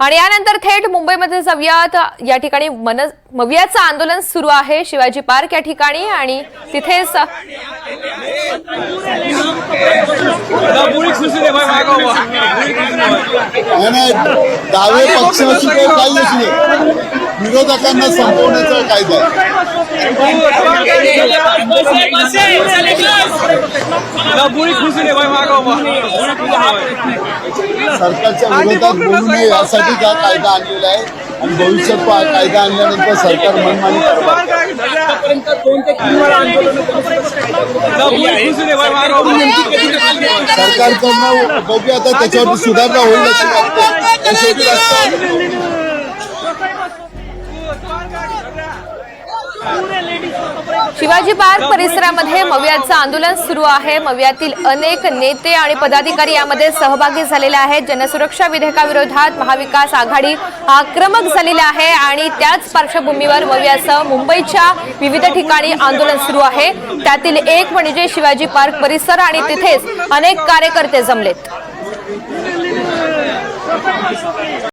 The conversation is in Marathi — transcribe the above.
आणि यानंतर थेट मुंबईमध्ये जाऊयात. या ठिकाणी मन मवियाचं आंदोलन सुरू आहे. शिवाजी पार्क या ठिकाणी आणि तिथेच डावे काही विरोधकांना संपवण्याचा कायदा सरकारच्या विरोधात बोलू नये यासाठी हा कायदा आणलेला आहे आणि भविष्यात हा कायदा आणल्यानंतर सरकार मनमानी. सरकारकडनं बघूया आता त्याच्यावरती सुधारणा होईल अशी वाटते शिवाजी पार्क परिसरामध्ये मवियाचं आंदोलन सुरू आहे. मवियातील अनेक नेते आणि पदाधिकारी यामध्ये सहभागी झालेले आहेत. जनसुरक्षा विधेयकाविरोधात महाविकास आघाडी आक्रमक झालेली आहे आणि त्याच पार्श्वभूमीवर मव्याचं मुंबईच्या विविध ठिकाणी आंदोलन सुरू आहे. त्यातील एक म्हणजे शिवाजी पार्क परिसर आणि तिथेच अनेक कार्यकर्ते जमलेत.